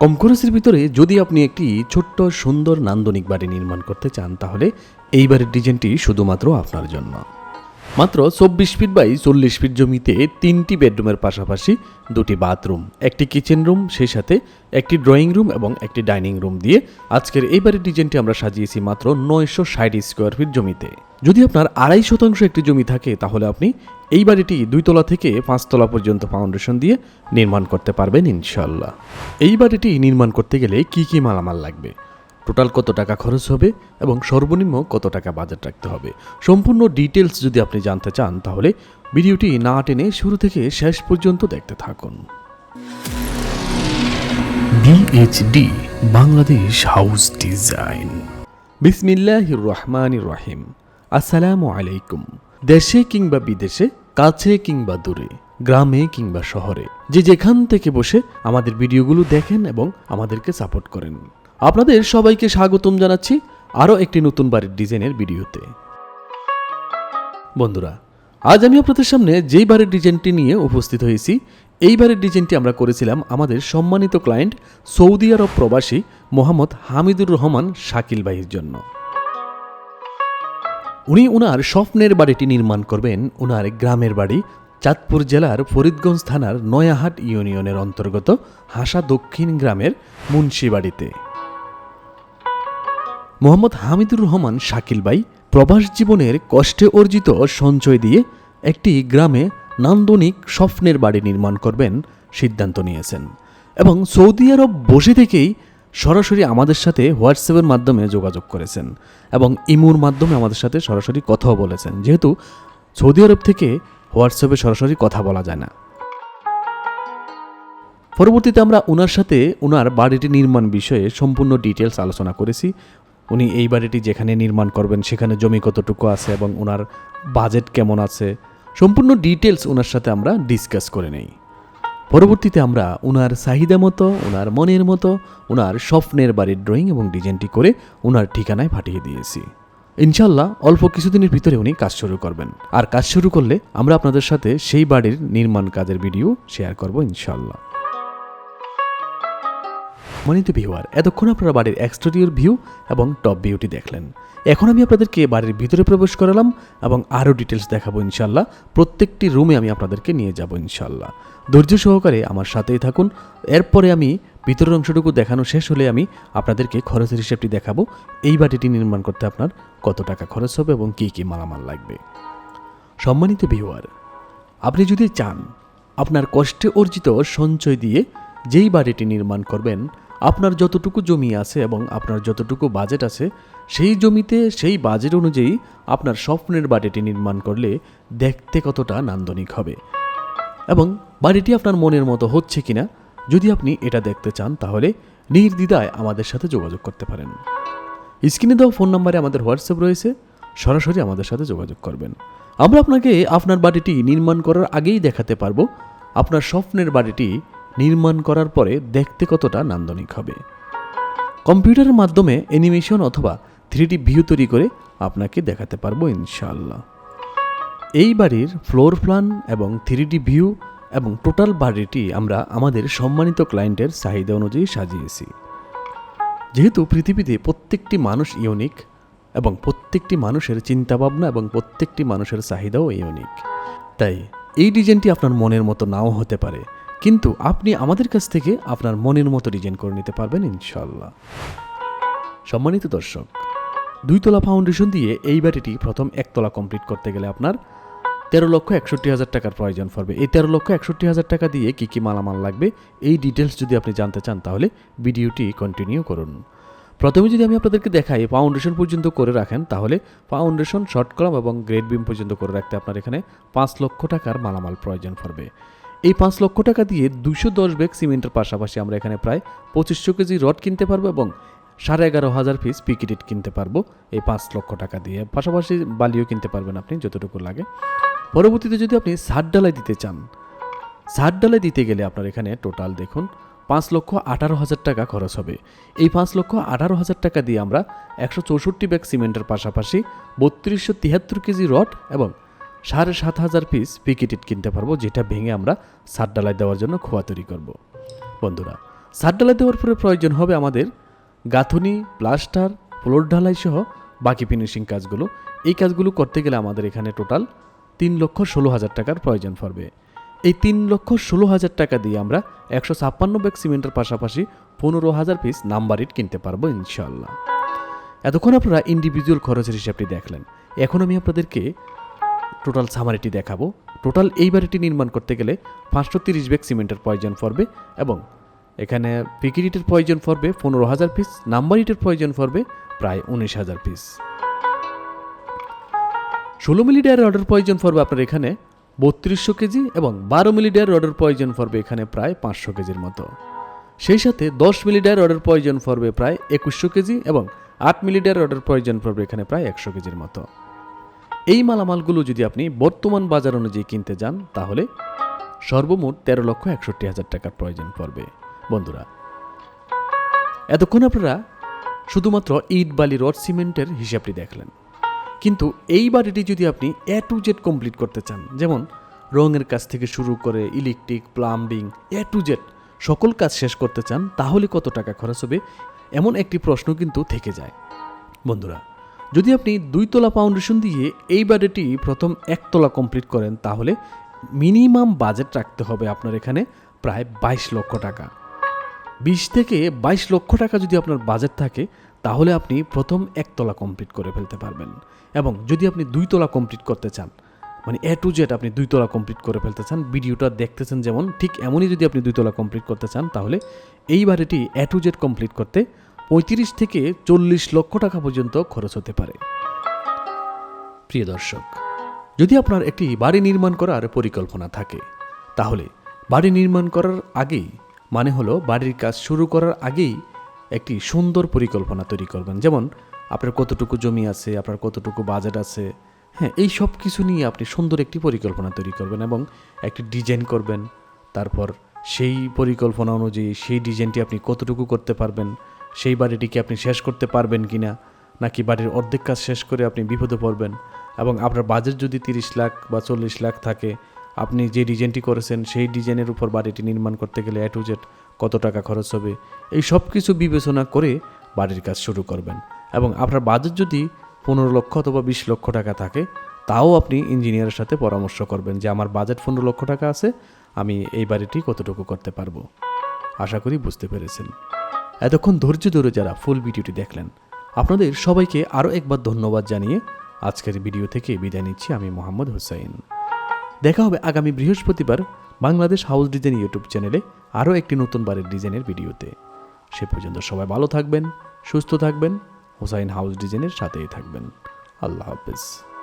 কম খরচের ভিতরে যদি আপনি একটি ছোট্ট, সুন্দর, নান্দনিক বাড়ি নির্মাণ করতে চান, তাহলে এই বাড়ির ডিজাইনটি শুধুমাত্র আপনার জন্য। মাত্র চব্বিশ ফিট বাই চল্লিশ ফিট জমিতে তিনটি বেডরুমের পাশাপাশি দুটি বাথরুম, একটি কিচেন রুম সেই সাথে একটি ড্রয়িং রুম এবং একটি ডাইনিং রুম দিয়ে আজকের এই বাড়ির ডিজাইনটি আমরা সাজিয়েছি মাত্র নয়শো ষাট স্কোয়ার ফিট জমিতে। যদি আপনার আড়াই শতাংশ একটি জমি থাকে, তাহলে আপনি এই বাড়িটি দুইতলা থেকে পাঁচতলা পর্যন্ত ফাউন্ডেশন দিয়ে নির্মাণ করতে পারবেন ইনশাল্লাহ এই বাড়িটি নির্মাণ করতে গেলে কি কি মালামাল লাগবে? টোটাল কত টাকা খরচ হবে এবং সর্বনিম্ন কত টাকা বাজেট রাখতে হবে? সম্পূর্ণ ডিটেলস যদি আপনি জানতে চান, তাহলে ভিডিওটি না টেনে শুরু থেকে শেষ পর্যন্ত দেখতে থাকুন। বিএইচডি বাংলাদেশ হাউস ডিজাইন বিসমিল্লাহির রহমানির রহিম। আসসালামু আলাইকুম। দেশে কিংবা বিদেশে কাছে কিংবা দূরে, গ্রামে কিংবা শহরে। যে যেখান থেকে বসে আমাদের ভিডিওগুলো দেখেন এবং আমাদেরকে সাপোর্ট করেন। আপনাদের সবাইকে স্বাগতম জানাচ্ছি আরও একটি নতুন বাড়ির ডিজাইনের ভিডিওতে। বন্ধুরা, আজ আমি আপনাদের সামনে যেই বাড়ির ডিজাইনটি নিয়ে উপস্থিত হয়েছি, এই বাড়ির ডিজাইনটি আমরা করেছিলাম আমাদের সম্মানিত ক্লায়েন্ট সৌদি আরব প্রবাসী মোহাম্মদ হামিদুর রহমান শাকিল ভাইয়ের জন্য। উনি ওনার স্বপ্নের বাড়িটি নির্মাণ করবেন ওনার গ্রামের বাড়ি, চাঁদপুর জেলার ফরিদগঞ্জ থানার নয়াহাট ইউনিয়নের অন্তর্গত হাসা দক্ষিণ গ্রামের মুন্সিবাড়িতে মোহাম্মদ হামিদুর রহমান, শাকিল ভাই, প্রবাস জীবনের কষ্টে অর্জিত সঞ্চয় দিয়ে একটি গ্রামে নান্দনিক স্বপ্নের বাড়ি নির্মাণ করবেন সিদ্ধান্ত নিয়েছেন এবং সৌদি আরব বসে থেকেই সরাসরি আমাদের সাথে হোয়াটসঅ্যাপের মাধ্যমে যোগাযোগ করেছেন এবং ইমুর মাধ্যমে আমাদের সাথে সরাসরি কথাও বলেছেন। যেহেতু সৌদি আরব থেকে হোয়াটসঅ্যাপে সরাসরি কথা বলা যায় না। পরবর্তীতে আমরা ওনার সাথে ওনার বাড়িটি নির্মাণ বিষয়ে সম্পূর্ণ ডিটেলস আলোচনা করেছি। উনি এই বাড়িটি যেখানে নির্মাণ করবেন, সেখানে জমি কতটুকু আছে এবং ওনার বাজেট কেমন আছে, সম্পূর্ণ ডিটেলস ওনার সাথে আমরা ডিসকাস করে নেই। পরবর্তীতে আমরা ওনার চাহিদা মতো ওনার মনের মতো ওনার স্বপ্নের বাড়ির ড্রয়িং এবং ডিজাইনটি করে ওনার ঠিকানায় পাঠিয়ে দিয়েছি। ইনশাল্লাহ অল্প কিছুদিনের ভিতরে উনি কাজ শুরু করবেন। আর কাজ শুরু করলে আমরা আপনাদের সাথে সেই বাড়ির নির্মাণ কাজের ভিডিও শেয়ার করব ইনশাল্লাহ মনিত ভিউয়ার, এতক্ষণ আপনারা বাড়ির এক্সটেরিয়র ভিউ এবং টপ ভিউটি দেখলেন। এখন আমি আপনাদেরকে বাড়ির ভিতরে প্রবেশ করালাম এবং আরও ডিটেলস দেখাবো ইনশাল্লাহ প্রত্যেকটি রুমে আমি আপনাদেরকে নিয়ে যাব ইনশাল্লাহ ধৈর্য সহকারে আমার সাথেই থাকুন। এরপরে আমি ভিতরের অংশটুকু দেখানো শেষ হলে আমি আপনাদেরকে খরচের হিসেবটি দেখাবো। এই বাড়িটি নির্মাণ করতে আপনার কত টাকা খরচ হবে এবং কী কী মালামাল লাগবে। সম্মানিত ভিউয়ার, আপনি যদি চান, আপনার কষ্টে অর্জিত সঞ্চয় দিয়ে যেই বাড়িটি নির্মাণ করবেন আপনার যতটুকু জমি আছে এবং আপনার যতটুকু বাজেট আছে, সেই জমিতে, সেই বাজেট অনুযায়ী আপনার স্বপ্নের বাড়িটি নির্মাণ করলে দেখতে কতটা নান্দনিক হবে। এবং বাড়িটি আপনার মনের মতো হচ্ছে কিনা, যদি আপনি এটা দেখতে চান, তাহলে নির্দ্বিধায় আমাদের সাথে যোগাযোগ করতে পারেন। স্ক্রিনে দেওয়া ফোন নাম্বারে আমাদের হোয়াটসঅ্যাপ রয়েছে, সরাসরি আমাদের সাথে যোগাযোগ করবেন। আমরা আপনাকে আপনার বাড়িটি নির্মাণ করার আগেই দেখাতে পারব, আপনার স্বপ্নের বাড়িটি নির্মাণ করার পরে দেখতে কতটা নান্দনিক হবে। কম্পিউটারের মাধ্যমে অ্যানিমেশন অথবা থ্রিডি ভিউ তৈরি করে আপনাকে দেখাতে পারব ইনশাল্লাহ এই বাড়ির ফ্লোর প্ল্যান এবং থ্রিডি ভিউ এবং টোটাল বাড়িটি আমরা আমাদের সম্মানিত ক্লায়েন্টের চাহিদা অনুযায়ী সাজিয়েছি। যেহেতু পৃথিবীতে প্রত্যেকটি মানুষ ইউনিক এবং প্রত্যেকটি মানুষের চিন্তাভাবনা এবং প্রত্যেকটি মানুষের চাহিদাও ইউনিক। তাই এই ডিজাইনটি আপনার মনের মতো নাও হতে পারে। কিন্তু আপনি আমাদের কাছ থেকে আপনার মনের মতো ডিজাইন করে নিতে পারবেন ইনশাল্লাহ সম্মানিত দর্শক, দুইতলা ফাউন্ডেশন দিয়ে এই বাড়িটি প্রথম একতলা কমপ্লিট করতে গেলে আপনার তেরো লক্ষ একষট্টি হাজার টাকার প্রয়োজন পড়বে। এই তেরো লক্ষ একষট্টি হাজার টাকা দিয়ে কী কী মালামাল লাগবে এই ডিটেলস যদি আপনি জানতে চান তাহলে ভিডিওটি কন্টিনিউ করুন। প্রথমে যদি আমি আপনাদেরকে দেখাই ফাউন্ডেশন পর্যন্ত করে রাখেন, তাহলে ফাউন্ডেশন শর্ট কলাম এবং গ্রেড বিম পর্যন্ত করে রাখতে আপনার এখানে পাঁচ লক্ষ টাকার মালামাল প্রয়োজন পড়বে। এই পাঁচ লক্ষ টাকা দিয়ে দুশো দশ ব্যাগ সিমেন্টের পাশাপাশি আমরা এখানে প্রায় পঁচিশশো কেজি রড কিনতে পারব এবং সাড়ে এগারো হাজার পিস পিকিটিট কিনতে পারব এই পাঁচ লক্ষ টাকা দিয়ে। পাশাপাশি বালিও কিনতে পারবেন আপনি, যতটুকু লাগে। পরবর্তীতে যদি আপনি সার ডালাই দিতে চান, সার ডালাই দিতে গেলে আপনার এখানে টোটাল দেখুন পাঁচ লক্ষ আঠারো হাজার টাকা খরচ হবে। এই পাঁচ লক্ষ আঠারো হাজার টাকা দিয়ে আমরা একশো চৌষট্টি ব্যাগ সিমেন্টের পাশাপাশি বত্রিশশো তিয়াত্তর কেজি রড এবং সাড়ে সাত হাজার পিস পিকেটিট কিনতে পারব, যেটা ভেঙে আমরা সার ডালাই দেওয়ার জন্য খোয়া তৈরি করব। বন্ধুরা, সার ঢালাই দেওয়ার পরে প্রয়োজন হবে আমাদের গাঁথুনি প্লাস্টার ফ্লোর ঢালাই সহ বাকি ফিনিশিং কাজগুলো। এই কাজগুলো করতে গেলে আমাদের এখানে টোটাল তিন লক্ষ ষোলো হাজার টাকার প্রয়োজন পড়বে। এই তিন লক্ষ ষোলো হাজার টাকা দিয়ে আমরা একশো ছাপ্পান্ন ব্যাগ সিমেন্টের পাশাপাশি পনেরো হাজার পিস নাম্বার ইট কিনতে পারব ইনশাল্লাহ এতক্ষণ আপনারা ইন্ডিভিজুয়াল খরচের হিসাবটি দেখলেন। এখন আমি আপনাদেরকে টোটাল সামারিটি দেখাবো। টোটাল এই বাড়িটি নির্মাণ করতে গেলে পাঁচশো তিরিশ ব্যাগ সিমেন্টের প্রয়োজন পড়বে এবং এখানে পিকিরিটের প্রয়োজন পড়বে পনেরো হাজার পিস নাম্বার ইটের প্রয়োজন পড়বে প্রায় উনিশ হাজার পিস ষোলো মিলি ডায়ের অর্ডার প্রয়োজন পড়বে আপনার এখানে বত্রিশশো কেজি এবং বারো মিলি ডায়ের অর্ডার প্রয়োজন পড়বে এখানে প্রায় পাঁচশো কেজির মতো। সেই সাথে দশ মিলি ডায়ের অর্ডার প্রয়োজন পড়বে প্রায় একুশশো কেজি এবং আট মিলি ডায়ের অর্ডার প্রয়োজন পড়বে এখানে প্রায় একশো কেজির মতো। এই মালামালগুলো যদি আপনি বর্তমান বাজার অনুযায়ী কিনতে যান, তাহলে সর্বমোট তেরো লক্ষ একষট্টি হাজার টাকার প্রয়োজন পড়বে। বন্ধুরা, এতক্ষণ আপনারা শুধুমাত্র ইট, বালি, রড, সিমেন্টের হিসাবটি দেখলেন। কিন্তু এই বাড়িটি যদি আপনি এ টু জেড কমপ্লিট করতে চান, যেমন রঙের কাজ থেকে শুরু করে electric, plumbing, A to Z সকল কাজ শেষ করতে চান, তাহলে কত টাকা খরচ হবে, এমন একটি প্রশ্ন কিন্তু থেকে যায়। বন্ধুরা যদি আপনি দুইতলা ফাউন্ডেশন দিয়ে এই বাড়িটি প্রথম একতলা কমপ্লিট করেন, তাহলে মিনিমাম বাজেট রাখতে হবে আপনার এখানে প্রায় বাইশ লক্ষ টাকা। বিশ থেকে বাইশ লক্ষ টাকা যদি আপনার বাজেট থাকে, তাহলে আপনি প্রথম একতলা কমপ্লিট করে ফেলতে পারবেন। এবং যদি আপনি দুইতলা কমপ্লিট করতে চান মানে এ টু জেড আপনি দুইতলা কমপ্লিট করে ফেলতে চান, ভিডিওটা দেখতেছেন যেমন, ঠিক এমনই যদি আপনি দুইতলা কমপ্লিট করতে চান, তাহলে এই বাড়িটি এ টু জেড কমপ্লিট করতে পঁয়ত্রিশ থেকে চল্লিশ লক্ষ টাকা পর্যন্ত খরচ হতে পারে। প্রিয় দর্শক, যদি আপনার একটি বাড়ি নির্মাণ করার পরিকল্পনা থাকে, তাহলে বাড়ি নির্মাণ করার আগেই মানে হলো বাড়ির কাজ শুরু করার আগেই একটি সুন্দর পরিকল্পনা তৈরি করবেন। যেমন আপনার কতটুকু জমি আছে, আপনার কতটুকু বাজেট আছে হ্যাঁ এই সব কিছু নিয়ে আপনি সুন্দর একটি পরিকল্পনা তৈরি করবেন এবং একটি ডিজাইন করবেন। তারপর সেই পরিকল্পনা অনুযায়ী সেই ডিজাইনটি আপনি কতটুকু করতে পারবেন সেই বাড়িটিকে আপনি শেষ করতে পারবেন কি না নাকি বাড়ির অর্ধেক কাজ শেষ করে আপনি বিপদে পড়বেন? এবং আপনার বাজেট যদি তিরিশ লাখ বা চল্লিশ লাখ থাকে, আপনি যে ডিজাইনটি করেছেন, সেই ডিজাইনের উপর বাড়িটি নির্মাণ করতে গেলে এ টু জেড কত টাকা খরচ হবে? এই সব কিছু বিবেচনা করে বাড়ির কাজ শুরু করবেন। এবং আপনার বাজেট যদি পনেরো লক্ষ অথবা বিশ লক্ষ টাকা থাকে, তাও আপনি ইঞ্জিনিয়ারের সাথে পরামর্শ করবেন যে, আমার বাজেট পনেরো লক্ষ টাকা আছে, আমি এই বাড়িটি কতটুকু করতে পারব? আশা করি বুঝতে পেরেছেন। এতক্ষণ ধৈর্য ধরে যারা ফুল ভিডিওটি দেখলেন, আপনাদের সবাইকে আরও একবার ধন্যবাদ জানিয়ে আজকের ভিডিও থেকে বিদায় নিচ্ছি আমি মোহাম্মদ হুসাইন। দেখা হবে আগামী বৃহস্পতিবার বাংলাদেশ হাউস ডিজাইন ইউটিউব চ্যানেলে আরও একটি নতুন বাড়ির ডিজাইনের ভিডিওতে। সে পর্যন্ত সবাই ভালো থাকবেন, সুস্থ থাকবেন, হুসাইন হাউস ডিজাইনের সাথেই থাকবেন। আল্লাহ হাফেজ।